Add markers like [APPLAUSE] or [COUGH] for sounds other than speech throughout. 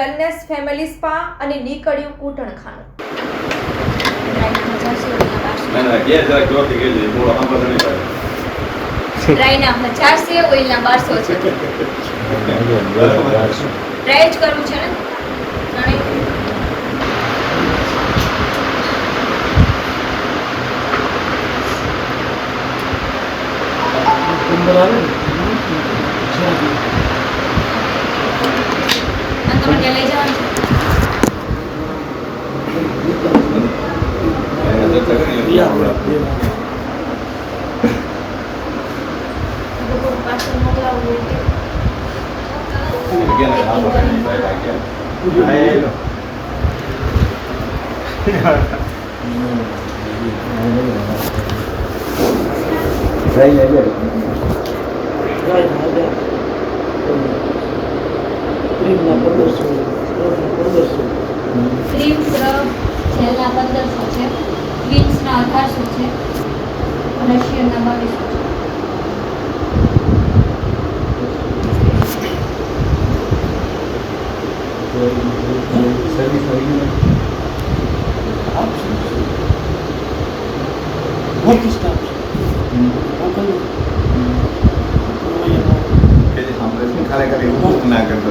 Wellness family spa અને નીકળ્યું કૂટણખાનું. ડ્રાયના હજાર છે ઓઇલના બારસો છે. ડ્રાય જ કરવું છે ને? અને તમારે ત્યાં લઈ જવાનું છે એને ચર્ચા કરી લોકો પાર્સલ મોકલાવવું હોય તે. ગયા ને સાંભળતો નહીં સાહેબ આ ગયા હા, એ લો. ક્રીમ સ્ક્રબ જેલના પંદરસો છે ક્વીન્સના અઢારસો છે રશિયનના બાવીસો છે કે જે સાંભળે છે ને, ખાલી ખાલી એવું ના કરતો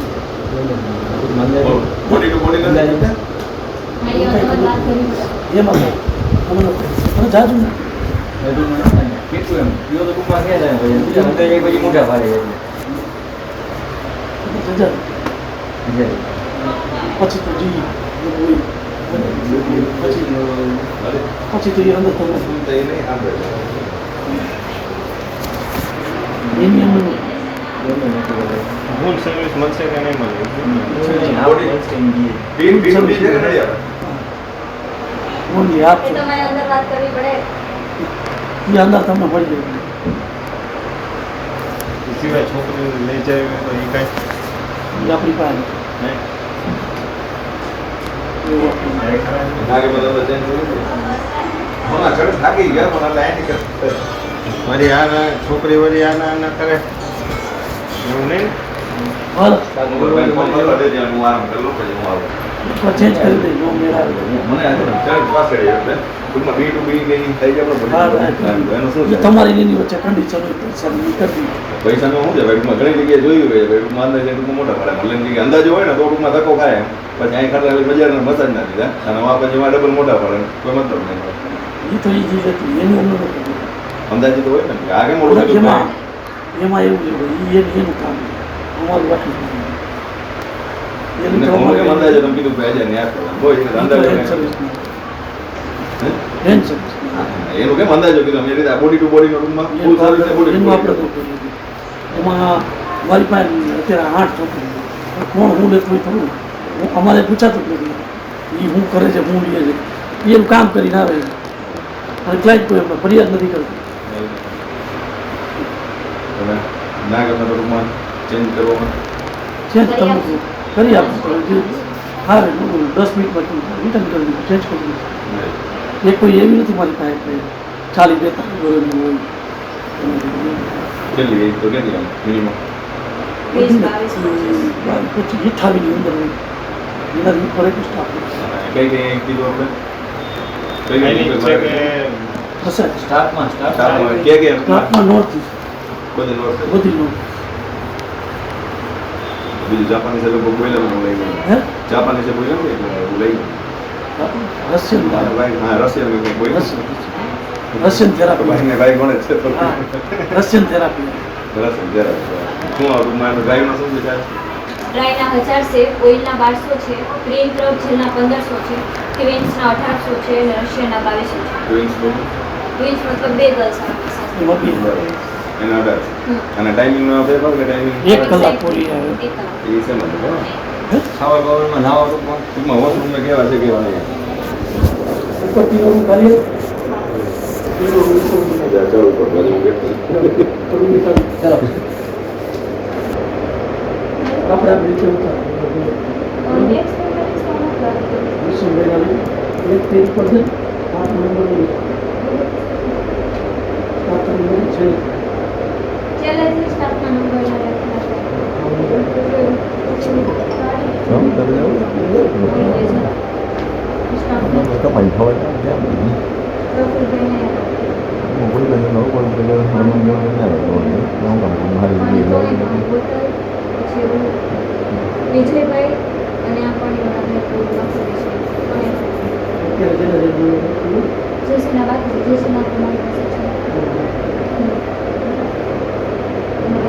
ને? હજાર પછી તો જી પછી તો એ અંદર તમે શું તો એ અંદર હોમ સર્વિસ મળશે કે નહીં મળે? પીન પીન બી છે કે નહીં આવે? ઓનલી આપ. એ તમારે અંદર વાત કરવી પડે. એ અંદર તમને મળી જાય. સિવાય છોકરી લઈ જાય તો એ કાંઈ આપણી પાસે. મારી આ છોકરી વળી આના કરે. એવું નહીં હાલ મોબાઈલ ફોન કરવા દેજે અને હું. આરામ કરી લઉં પછી હું આવું. એકવાર કરી દઈ નો મેળા મને આજે ચાર્જ પાછળ એટલે ટૂંકમાં બી ટુ બી કઈ થઈ જાય પણ હા, બધું right. એનું શું એ છે તમારી એની વચ્ચે કન્ડિશન હોય તો સર ઈ કરી દીધી. પૈસાનું શું છે? ટૂંકમાં ઘણી જગ્યાએ જોયું હોય ટૂંકમાં મોટા પડે જગ્યાએ અંદાજો હોય ને તો ટૂંકમાં ધક્કો ખાય પછી અહીં ખાતા બજારના મસાજ ના દીધા. અને આ પછી એમાં ડબલ મોટા પડે કોઈ મતલબ નહીં. એ તો એ ચીજ હતી એની. અંદાજે તો હોય ને આગળ મોટું એમાં એવું છે ઈ એનું કામ અમારું બાકી. એનું કેમ અંદાજે કીધું? અમે રીતે બોડી ટુ બોડી નો ટૂંકમાં ફૂલ એનું બોડી એનું આપણે. એમાં મારી પાસે અત્યારે આઠ છોકરી કોણ હું લેતો થોડું અમારે પૂછાતું જ નથી. એ હું કરે છે હું લે છે. એનું કામ કરીને આવે છે. અને ક્લાયન્ટ કોઈ એમને ફરિયાદ નથી કરતી. ના ગમે તો ટૂંકમાં ચેન્જ કરવામાં ચેન્જ કરી આપો હા દસ મિનિટમાં રિટર્ન કરી દીધું. ચેન્જ કરી દીધું. એ કોઈ એવી નથી મારી પાસે ચાલી બેતાલીસ વર્ષની હોય. કેટલી એજ તો કેટલી આમ મિનિમમ વીસ બાવીસ પચીસ પછી અઠાવીસની અંદર હોય. એના ઉપર એક સ્ટાફ કઈ કઈ કીધું આપણે? કઈ કઈ એની છે કે હશે. સ્ટાફમાં કે કે સ્ટાફમાં નોર્થ બધે નોટ બધી નોર્થ બીજું જાપાનીઝ લોકો બોલ્યા હું લઈ ગયો હે જાપાનીઝ બોલ્યા ને એટલે હું લઈ ગયો રશિયન હા રશિયન કંઈક બોલ્યા રશિયન થેરાપી ભાઈને ભાઈ ગણે છે રશિયન થેરાપી રશિયન થેરાપી શું આવું મારું ડ્રાઈવનો શું છે ના ડ્રાયના હજાર છે ઓઇલના બારસો છે ક્રીમ ક્રબ જેલના પંદરસો છે. ક્વીન્સના અઢારસો છે અને રશિયનના બાવીસો છે ક્વીન્સ મતલબ બે ગર્લ્સ એના અઢાર. અને ટાઈમિંગનો ફેરફાર કે ટાઈમિંગ એક કલાક પૂરી આવે. એ છે મતલબ ખાવા બાવામાં નાવા ટૂંકમાં ટૂંકમાં વોશરૂમને કેવા છે કેવા નહીં. આપણે આપણી આઠ નંબર આઠ નંબર છે છેલ્લેથી સ્ટાફના નંબર હમ, તારે જવું છે? કમાઈ ખવાય ને, કેમ નહીં? હું ભૂલી ગયો, નવું પણ પેલો હનુમાન જોડે ના રહેતો હોય. હું કામ કરું? મારી બીજી લાવી નથી. વિજયભાઈ અને આ પાણીવાળા ભાઈ પૂરું લખી દેશે અત્યારે જેને જે જોઈએ જેસીના બાકી જેસીના તમારી પાસે છે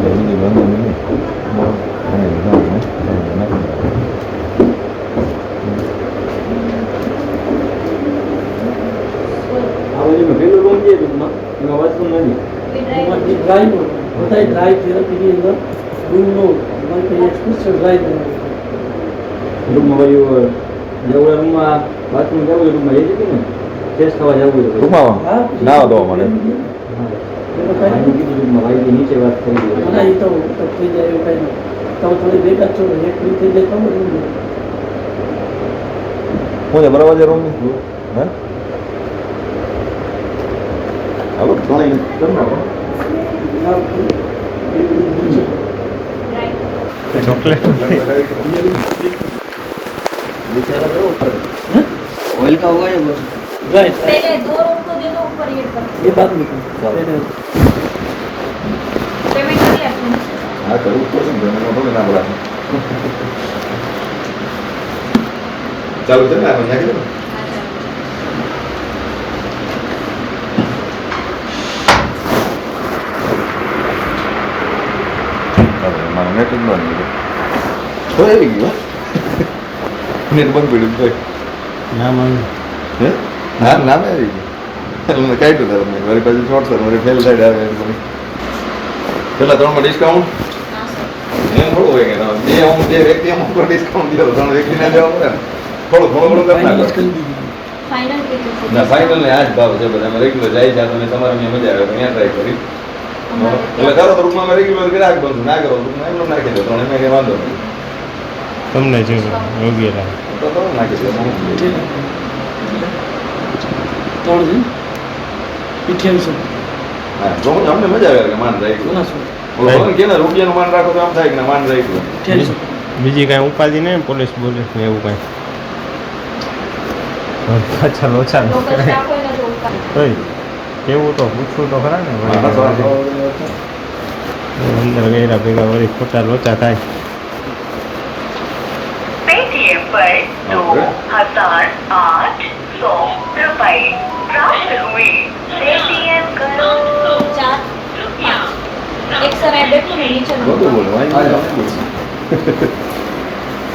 ઘણી નાખી દે. આ બાજુમાં પેલું રૂમ છે ટૂંકમાં એમાં વોશરૂમ નથી એમાં જે ડ્રાયનો બધા ડ્રાય થેરપીની અંદર રૂમનો અમારી પાસે સ્પેશિયલ ડ્રાય બનાવ્યો રૂમમાં બાજુ જવું રૂમમાં બાથરૂમ જવું હોય રૂમમાં એ શકીએ ને? ફ્રેશ થવા જવું તો રૂમમાં ભાઈ નીચે વાત કરી તો તો થઈ જાય એવું કાંઈ નહીં. તમે થોડી ભેગા છો ને એક થઈ જાય ખબર હું છે બરાબર છે રૂમની હે? હાલો? ત્રણેય [LAUGHS] કરી નાખો રાઈટ ઓઇલ का हुआ है वो રાઈટ पहले दो रूम को दे दो ऊपर ये कर એ બાદ में पेमेंट कर लिया आपने હા કરવું જ પડશે ને જમીનમાં થોડી ના બોલાશે ચાલુ છે ને આપણે ત્યાં કીધું મારું નેટ જ બંધ થઈ તો આવી ગયું નિર્બંધ પીડ્યું ભાઈ નામ આવ્યું હે? ના નામ આવી ગયું. મેં કાઢ્યું તારે મેં મારી પાછું શોર્ટ સર મારી ફેલ સાઈડ આવે એમ પેલા ત્રણમાં ડિસ્કાઉન્ટ એમ થોડું હોય હું જે વ્યક્તિ અમુક ડિસ્કાઉન્ટ દીધો ત્રણ વ્યક્તિને જવા પડે ને. થોડું થોડું થોડું કરી નાખો. ના ભાવ છે. બધા રેગ્યુલર જાય છે. તમે તમારે અહીંયા મજા આવે અહીંયા ટ્રાય કરી. એટલે કરો રૂમમાં રેગ્યુલર ગ્રાહક બનશું. ના કરો રૂમમાં નાખી દો. ત્રણ એમ વાંધો નહીં. તમને જે યોગ્ય લાગે. ત્રણ ઇઠ્યાવીસો મજા આવે માન રાખ્યું. કેના માન રાખો તો આમ થાય કે માન રાખ્યું. બીજી કાંઈ ઉપાધિ નહીં પોલીસ બોલીસ ને એવું કાંઈ. પાછા લોચા એવું તો પૂછવું તો ખરા ને અંદર ગયેલા ભેગા વળી ખોટા લોચા થાય. पर दो हजार आठ सौ रुपए प्राप्त हुए पेटीएम करो चार पाँच एक समय बैठो ने नीचे નો બધું બોલો વાંધો નહીં, તમે બોલો.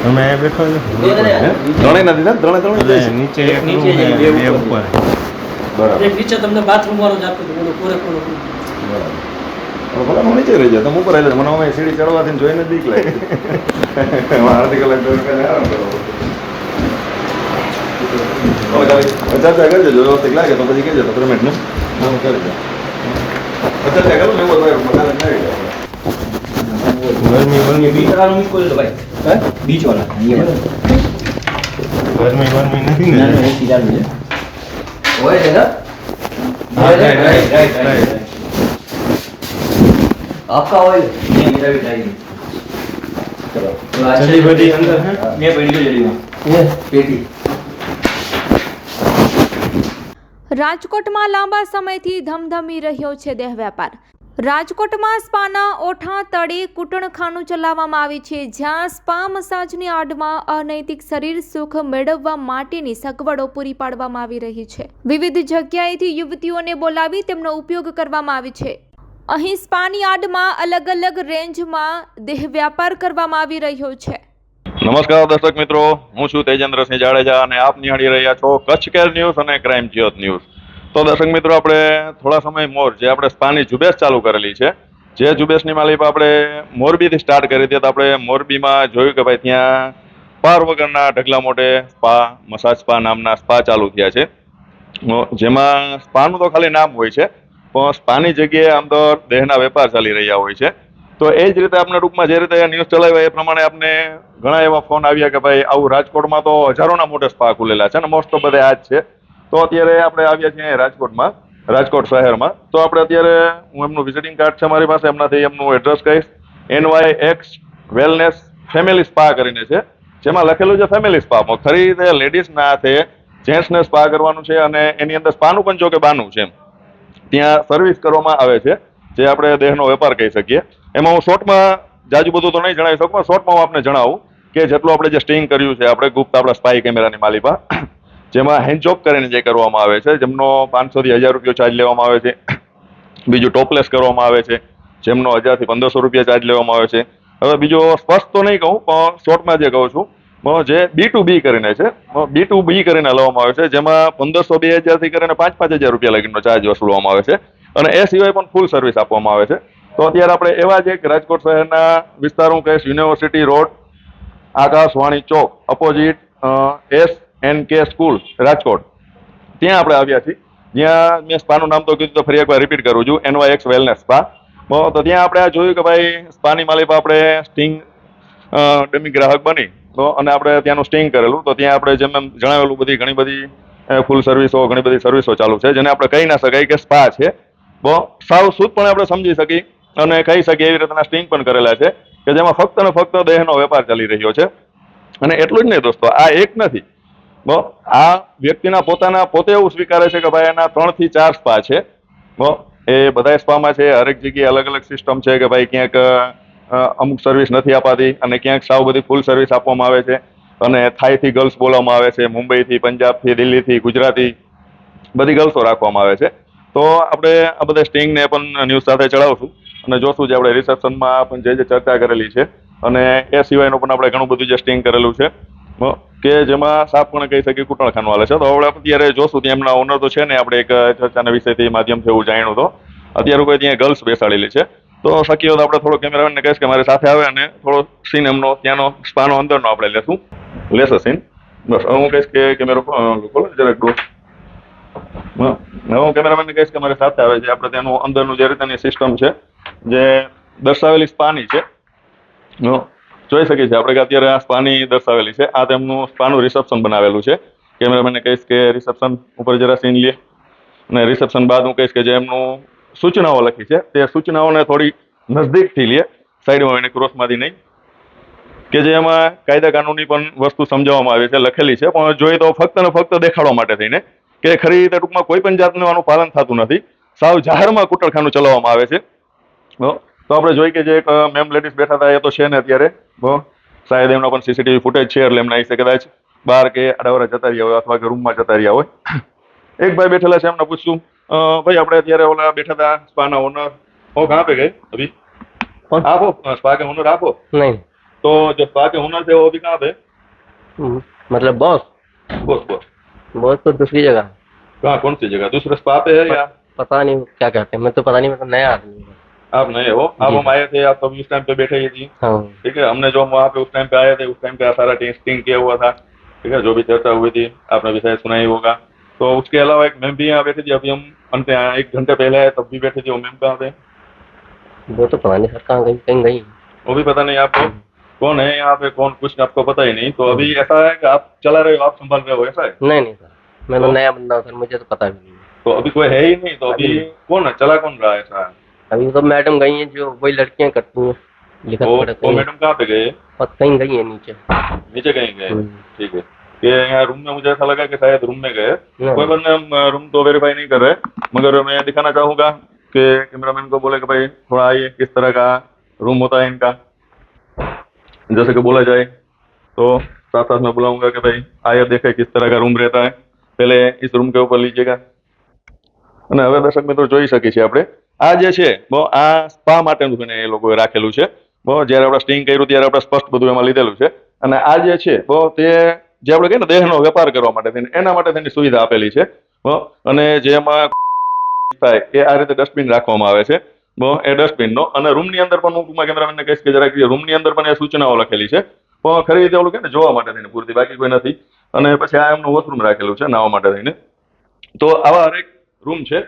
તમે અહીંયા બેઠો છો હે? ત્રણેય નથી ને ત્રણે ત્રણે એટલે નીચે એક નીચે room છે, છે, બે બે ઉપર. ઉપર બરાબર એક નીચે તમને બાથરૂમ વાળો જ આપી દો બોલો પૂરેપૂરો બરાબર. ભલા નીચે ચડી જાય તમે ઉપર આવ્યા મને અમે સીડી ચડવાથી જોઈને બીક લાગે. અડધી કલાક આરામ કરવો ચર્ચા કરજો. જો વ્યવસ્થિત લાગે તો પછી કહેજો તો પેમેન્ટનું હું કરી દઉં. ચર્ચા કરો એવું મકાન આવી ગરમી ગરમી બીચ વાળા મૂકી દો ભાઈ. બીચ વાળા. ગરમી ગરમી નથી ને. હોય છે ને? રાઈટ રાઈટ રાઈટ आपका ऑयल ये मेरा भी ड्राई चलो तो अच्छा जली बड़ी अंदर है? मैं पड़ी तो जली वहाँ એ पेटी રાજકોટમાં લાંબા સમયથી ધમધમી રહ્યો છે દેહ વેપાર રાજકોટમાં સ્પાના ઓઠા તળે કૂટણખાનું ચલાવવામાં આવી છે જ્યાં સ્પા મસાજની આડમાં અનૈતિક શરીર સુખ મેળવવા માટેની સગવડો પૂરી પાડવામાં આવી રહી છે વિવિધ જગ્યાએથી યુવતીઓને બોલાવી તેમનો ઉપયોગ કરવામાં આવે છે અહીં સ્પાની આડમાં અલગ અલગ રેન્જમાં દેહ વ્યાપાર કરવામાં આવી રહ્યો છે. નમસ્કાર દર્શક મિત્રો, હું છું તેજેન્દ્રસિંહ જાડેજા અને આપ નિહાળી રહ્યા છો કચ્છ કેર ન્યૂઝ અને ક્રાઇમ જ્યોત ન્યૂઝ. તો દર્શક મિત્રો, આપણે થોડા સમય મોર જે આપણે સ્પાની ઝુંબેશ ચાલુ કરેલી છે, જે ઝુંબેશની માલિક આપણે મોરબીથી સ્ટાર્ટ કરી હતી, તો આપણે મોરબીમાં જોયું કે ભાઈ ત્યાં પાર વગરના ઢગલા મોટે સ્પા, મસાજ સ્પા નામના સ્પા ચાલુ થયા છે. જેમાં સ્પાનું તો ખાલી નામ હોય છે પણ સ્પાની જગ્યાએ આમ તો દેહના વેપાર ચાલી રહ્યા હોય છે. તો એ જ રીતે આપણે ટૂંકમાં જે રીતે ન્યૂઝ ચલાવ્યા, એ પ્રમાણે આપણે ઘણા એવા ફોન આવ્યા કે ભાઈ આવું રાજકોટમાં તો હજારોના મોટા સ્પા ખુલેલા છે અને મોસ્ટ ઓફ બધા આ જ છે. તો અત્યારે આપણે આવ્યા છીએ રાજકોટમાં, રાજકોટ શહેરમાં. તો આપણે અત્યારે, હું એમનું વિઝિટિંગ કાર્ડ છે મારી પાસે, એમનાથી એમનું એડ્રેસ કહીશ. NY X wellness family spa કરીને છે. જેમાં લખેલું છે ફેમિલી સ્પા ખરી રીતે લેડીઝના હાથે જેન્ટ્સને સ્પા કરવાનું છે અને એની અંદર સ્પાનું પણ જો કે બાનું છે એમ. ત્યાં સર્વિસ કરવામાં આવે છે, જે આપણે દેહનો વેપાર કહી શકીએ. એમાં હું શોર્ટમાં જાજુ બધું તો નહીં જણાવી શકું, પણ શોર્ટમાં હું આપને જણાવું કે જેટલું આપણે જે સ્ટિંગ કર્યું છે, આપણે ગુપ્ત આપણા સ્પાઈ કેમેરાની માલિપા [COUGHS] જેમાં હેન્ડજોબ કરીને જે કરવામાં આવે છે, જેમનો પાંચસોથી હજાર રૂપિયા ચાર્જ લેવામાં આવે છે, [COUGHS] બીજું ટોપલેસ કરવામાં આવે છે, જેમનો હજારથી પંદરસો રૂપિયા ચાર્જ લેવામાં આવે છે. હવે બીજો સ્પષ્ટ તો નહીં કહું, પણ શોર્ટમાં જે કહું છું જે બી ટુ બી કરીને છે બી ટુ બી કરીને લેવામાં આવે છે, જેમાં પંદરસો બે હજારથી કરીને પાંચ પાંચ હજાર રૂપિયા લગીનો ચાર્જ વસૂલવામાં આવે છે. અને એ સિવાય પણ ફૂલ સર્વિસ આપવામાં આવે છે. તો અત્યારે આપણે એવા જ એક રાજકોટ શહેરના વિસ્તાર, હું કહીશ યુનિવર્સિટી રોડ આકાશવાણી ચોક opposite S N K school Rajkot. ત્યાં આપણે આવ્યા છીએ. જ્યાં મેં સ્પાનું નામ તો કીધું તો ફરી એકવાર રિપીટ કરું છું એનવાય એક્સ વેલનેસ સ્પા તો ત્યાં આપણે આ જોયું કે ભાઈ સ્પાની માલિક આપણે સ્ટિંગ ડમી ગ્રાહક બની. તો અને આપણે ત્યાંનું સ્ટિંગ કરેલું. તો ત્યાં આપણે જેમ એમ જણાવેલું બધી ઘણી બધી ફૂલ સર્વિસો ઘણી બધી સર્વિસો ચાલુ છે, જેને આપણે કહી ના શકાય કે સ્પા છે. બહુ સાવ શુદ્ધપણે આપણે સમજી શકીએ અને કહી શકીએ એવી રીતના સ્ટિંગ પણ કરેલા છે કે જેમાં ફક્ત ને ફક્ત દેહનો વેપાર ચાલી રહ્યો છે. અને એટલું જ નહીં દોસ્તો, આ એક નથી. આ વ્યક્તિના પોતાના પોતે એવું સ્વીકારે છે કે ભાઈ એના ત્રણથી ચાર સ્પા છે. બહુ એ બધા સ્પામાં છે, હરેક જગ્યાએ અલગ અલગ સિસ્ટમ છે કે ભાઈ ક્યાંક અમુક સર્વિસ નથી અપાતી અને ક્યાંક સાવ બધી ફૂલ સર્વિસ આપવામાં આવે છે. અને થાઈથી ગર્લ્સ બોલાવવામાં આવે છે, મુંબઈથી, પંજાબથી, દિલ્હીથી, ગુજરાતી, બધી ગર્લ્સો રાખવામાં આવે છે. તો આપણે આ બધા સ્ટિંગને પણ ન્યૂઝ સાથે ચડાવશું. અને જોશું જે આપણે રિસેપ્શનમાં પણ જે જે ચર્ચા કરેલી છે. અને એ સિવાયનું પણ આપણે ઘણું બધું જે સ્ટિંગ કરેલું છે. કે જેમાં સાપ પણ કહી શકીએ કૂટણખાનું હાલે છે. તો હવે આપણે અત્યારે જોશું ત્યાં એમના ઓનર તો છે ને, આપણે એક ચર્ચાના વિષયથી માધ્યમથી એવું જાણ્યું તો. અત્યારે કોઈ ત્યાં ગર્લ્સ બેસાડેલી છે. તો શક્ય હોય તો આપણે થોડો કેમેરામેનને કહીશ કે મારી સાથે આવે અને થોડો સીન એમનો, ત્યાંનો સ્પાનો અંદરનો આપણે લેશું. લેશે સીન બસ હું કહીશ કે કેમેરો ખોલો, જરાક ડોર હા. કેમેરામેનને કહીશ કે મારી સાથે આવે છે. આપણે ત્યાંનું અંદરનું જે રીતેની સિસ્ટમ છે, જે દર્શાવેલી સ્પાની છે. જોઈ શકીએ છીએ આપણે કે અત્યારે આ સ્પાની દર્શાવેલી છે. આ તેમનું સ્પાનું રિસેપ્શન બનાવેલું છે. કેમેરામેનને કહીશ કે રિસેપ્શન ઉપર જરા સીન લે. અને રિસેપ્શન બાદ હું કહીશ કે જે એમનું સૂચનાઓ લખી છે. તે સૂચનાઓને થોડી નજદીકથી લે. સાઈડમાં એને ક્રોસમાંથી નહીં. કે જે એમાં કાયદા કાનૂની પણ વસ્તુ સમજાવવામાં આવી છે, લખેલી છે. પણ જોઈએ તો ફક્ત ને ફક્ત દેખાડવા માટે થઈને કે ખરી રીતે ટૂંકમાં કોઈ પણ જાતનું આનું પાલન થતું નથી. સાવ જાહેરમાં કૂટરખાનું ચલાવવામાં આવે છે. તો આપણે જોઈ કે જે એક મેમ લેડીઝ બેઠા હતા, એ તો છે ને અત્યારે. સાહેબ, એમનો પણ સીસીટીવી ફૂટેજ છે, એટલે એમને આવી કદાચ. બહાર કે આડાવરા જતા રહ્યા હોય, અથવા કે રૂમમાં જતા રહ્યા હોય. એક ભાઈ બેઠેલા છે, એમને પૂછશું ભાઈ આપણે અત્યારે ઓલા બેઠા હતા સ્પાના ઓનર. હું કહાં પે ગયે અભી? આપો સ્પા કે ઓનર આપો. નહીં. तो जो स्पा के ओनर थे वो अभी कहाँ पे मतलब बॉस बॉस बॉस बॉस तो दूसरी जगह कहाँ कौन सी जगह दूसरे स्पा पे है या पता नहीं क्या कहते हैं मैं तो पता नहीं मैं तो नया आदमी आप नए हो आप हम आए थे आप तो उस टाइम पे बैठे ही थी ठीक है हमने जो हम वहाँ पे उस टाइम पे आए थे उस टाइम पे सारा टेस्टिंग किया हुआ था ठीक है जो भी चर्चा हुई थी आपने भी शायद सुना ही होगा तो उसके अलावा एक मैम भी यहाँ बैठे थी अभी हम अंत यहाँ एक घंटे पहले आए तब भी बैठे थी वो मैम कहाँ थे? वो तो पता नहीं सर कहाँ गई कहीं गई। वो भी पता नहीं आपको कौन है यहाँ पे कौन कुछ आपको पता ही नहीं तो अभी ऐसा है कि आप चला रहे हो आप संभाल रहे हो ऐसा है? नहीं नहीं सर मैं तो तो- नया बंदा हूँ सर मुझे तो पता भी नहीं। तो अभी कोई है ही नहीं तो अभी कौन है चला कौन रहा है ऐसा? अभी तो मैडम गई हैं जो वही लड़कियाँ करती हैं लिखत वो वो मैडम कहाँ पे गए कहीं गई है नीचे। नीचे कहीं गए हम्म। ठीक है। कि यहाँ रूम में मुझे ऐसा लगा कि शायद रूम में गए कोई बंदे हम रूम तो वेरीफाई नहीं कर रहे मगर मैं दिखाना चाहूंगा कि कैमरामैन को बोले कि भाई थोड़ा आइए किस तरह का रूम होता है इनका जैसे कि बोला जाए तो साथ साथ में बुलाऊंगा कि भाई आइए देखे किस तरह का रूम रहता है पहले इस रूम के ऊपर लीजिएगा અને હવે દર્શક મિત્રો જોઈ શકીએ છીએ આપણે આ જે છે બહુ આ સ્પા માટેનું છે ને એ લોકોએ રાખેલું છે બહુ જ્યારે આપણે સ્ટિંગ કર્યું ત્યારે આપણે સ્પષ્ટ બધું એમાં લીધેલું છે અને આ જે છે બહુ તે જે આપણે કહીએ ને દેહનો વેપાર કરવા માટે એના માટે તેની સુવિધા આપેલી છે. અને જેમાં [LAUGHS] થાય, એ આ રીતે ડસ્ટબિન રાખવામાં આવે છે. એ ડસ્ટબિનનો અને રૂમની અંદર પણ હું ટૂંકમાં કેમેરામેનને કહીશ કે જરાક રૂમની અંદર પણ એ સૂચનાઓ લખેલી છે. પણ ખરી રીતે ઓલું કે ને, જોવા માટે થઈને, પૂરતી બાકી કોઈ નથી. અને પછી આ એમનું વોશરૂમ રાખેલું છે, નાવા માટે થઈને. તો આવા હરેક રૂમ છે?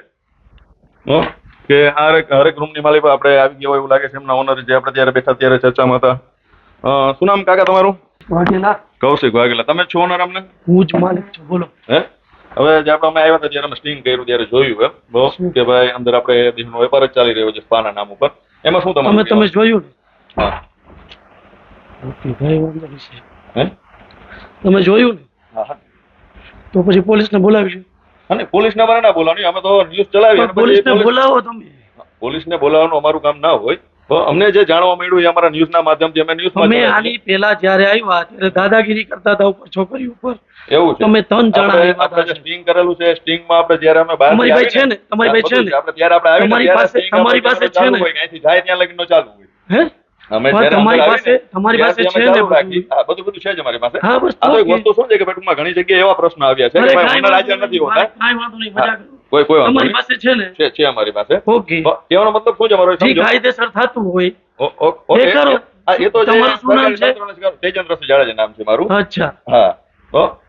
કે આ હરેક હરેક રૂમની માલિક આપણે આવી ગયા હોય એવું લાગે છે એમના ઓનર જે આપણે ત્યારે બેઠા ત્યારે ચર્ચામાં હતા. શું નામ કાકા તમારું? વાઘેલા. કૌશિક વાઘેલા. તમે છો ને અમને હું જ માલિક છું બોલો. હે? હવે જે આપણે અમે આવ્યા હતા ત્યારે અમે સ્ટિંગ કર્યું ત્યારે જોયું એમ. બહુ કે ભાઈ અંદર આપણે દેહનો વેપાર જ ચાલી રહ્યો છે સ્પાના નામ ઉપર. એમાં શું તમે તમે જોયું ને? હા. ઓકે ભાઈ વાંધો નહીં હે? તમે જોયું ને? હા તો પછી પોલીસને બોલાવીશું. અને પોલીસને અમારે ના બોલાવવાની અમે તો ન્યૂઝ ચલાવી પોલીસને પોલીસ- બોલાવો તમે. પોલીસને બોલાવવાનું અમારું કામ ના હોય. અમને જે જાણવા મળ્યું એ અમારા ન્યૂઝના માધ્યમથી અમે ન્યૂઝમાં અમે આની પહેલા જ્યારે આવ્યા ત્યારે દાદાગીરી કરતા હતા ઉપર છોકરી ઉપર એવું છે તમે ત્રણ જણા આવ્યા હતા. સ્ટિંગ કરેલું છે સ્ટિંગમાં આપણે જ્યારે અમે બહાર તમારી પાસે છે ને? તમારી પાસે છે ને? આપણે ત્યારે આપણે તમારી પાસે- તમારી પાસે છે ને? અહીંથી જાય ત્યાં લગીનો ચાલુ હોય હે અમે તમારી પાસે- તમારી પાસે છે ને બધું? બધું બધું છે જ અમારી પાસે હા બસ આ તો એક વસ્તુ શું છે કે ટૂંકમાં ઘણી જગ્યાએ એવા પ્રશ્નો આવ્યા છે કે ભાઈ કાંઈ ઓનર નથી હોતા કાંઈ વાંધો નહીં મજાક કરો. કોઈ કોઈ વાંધો તમારી પાસે છે ને? છે છે અમારી પાસે. ઓકે. કહેવાનો મતલબ શું છે અમારો સમજો? કાયદેસર થતું હોય. ઓકે. કરો. એ તો તમારું શું નામ છે? તેજેન્દ્રસિંહ જાડેજા નામ છે મારું. અચ્છા. હા.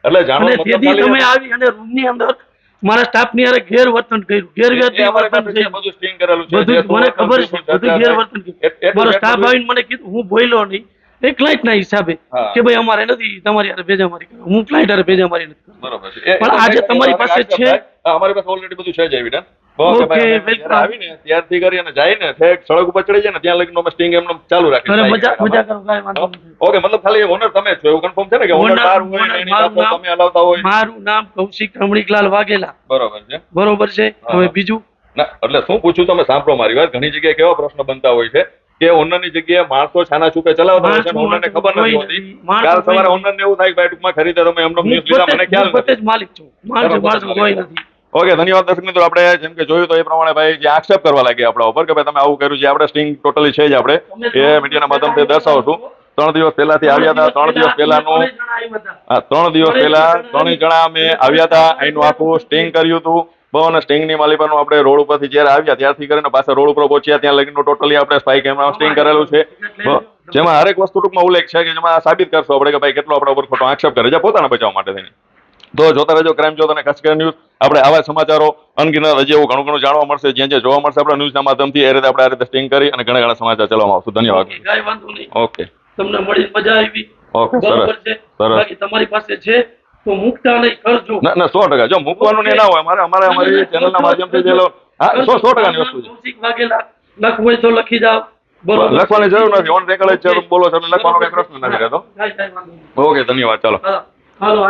એટલે જાણો મતલબ તમે આવી અને રૂમની અંદર મારા સ્ટાફની હારે ગેરવર્તન કર્યું. એ ગેરવ્યાજબી વર્તન છે, બધું સ્ટિંગ કરેલું છે બધું મને ખબર છે બધું ગેરવર્તન કર્યું. મારો સ્ટાફ આવીને મને કીધું હું બોલ્યો નહીં. એ ક્લાયન્ટના હિસાબે કે ભાઈ અમારે નથી તમારી હારે ભેજામારી હું ક્લાયન્ટ હારે ભેજામારી નથી બરોબર છે. પણ આજે તમારી પાસે છે? અમારી પાસે ઓલરેડી બધું છે જ એવિડન્સ ને ને બરોબર છે. બરોબર છે? હા. હવે બીજું? એટલે શું પૂછું તમે? સાંભળો મારી વાત. ઘણી જગ્યાએ કેવા પ્રશ્ન બનતા હોય છે? કે ઓનરની જગ્યાએ માણસો છાના છૂપે ચલાવતા હોય છે ઓનરને ખબર નથી હોતી. કાલ સવારે ઓનરને એવું થાય કે ભાઈ ટૂંકમાં ખરીદે તમે એમનો ન્યૂઝ લીધા મને ખ્યાલ નથી. માલિક છું. ઓકે ધન્યવાદ દર્શક મિત્રો. આપણે જેમ કે જોયું તો એ પ્રમાણે ભાઈ જે આક્ષેપ કરવા લાગ્યા આપણા ઉપર કે ભાઈ તમે આવું કર્યું છે આપણે સ્ટિંગ ટોટલી છે જ આપણે. એ મીડિયાના માધ્યમથી દર્શાવશું. ત્રણ દિવસ પહેલાથી આવ્યા હતા ત્રણ દિવસ પહેલાનું ત્રણ દિવસ પહેલા ત્રણેય જણા અમે આવ્યા હતા. અહીંનું આખું સ્ટિંગ કર્યું હતું. અને સ્ટિંગની માલિકાનું આપણે રોડ ઉપરથી જ્યારે આવ્યા ત્યારથી કરીને પાછા રોડ ઉપર પહોંચ્યા ત્યાં લગીનું ટોટલી આપણે સ્પાઈ કેમેરા સ્ટિંગ કરેલું છે. જેમાં હરેક વસ્તુ ટૂંકમાં ઉલ્લેખ છે કે જેમાં સાબિત કરશો આપણે કે ભાઈ કેટલો આપણા ઉપર ખોટો આક્ષેપ કરે. છે પોતાના બચાવ માટે થઈને. તો જોતા રહેજો ક્રાઇમ જોતા અને ખાસ કરીને ન્યૂઝ આપણે આવા સમાચારો અનગિનત હજી એવું ઘણું ઘણું જાણવા મળશે. જ્યાં જ્યાં જોવા મળશે આપણા ન્યૂઝના માધ્યમથી એ રીતે આપણે આ રીતે સ્ટિંગ કરી અને ઘણા ઘણા સમાચાર ચલાવવામાં આવશે. ધન્યવાદ. ઓકે તમને મળી મજા આવી. ઓકે સરસ સરસ. તમારી પાસે છે તો મુકતા નહીં કરજો ના ના સો ટકા. જો મૂકવાનું ને હોય અમારે અમારે અમારી ચેનલના માધ્યમથી જે હા સો સો ટકાની વસ્તુ છે. લખવું હોય તો લખી જાઓ. લખવાની જરૂર નથી. ઓન રેકોર્ડ જ બોલો છો લખવાનો કઈ પ્રશ્ન નથી રહેતો. ઓકે ધન્યવાદ. ચાલો. હાલો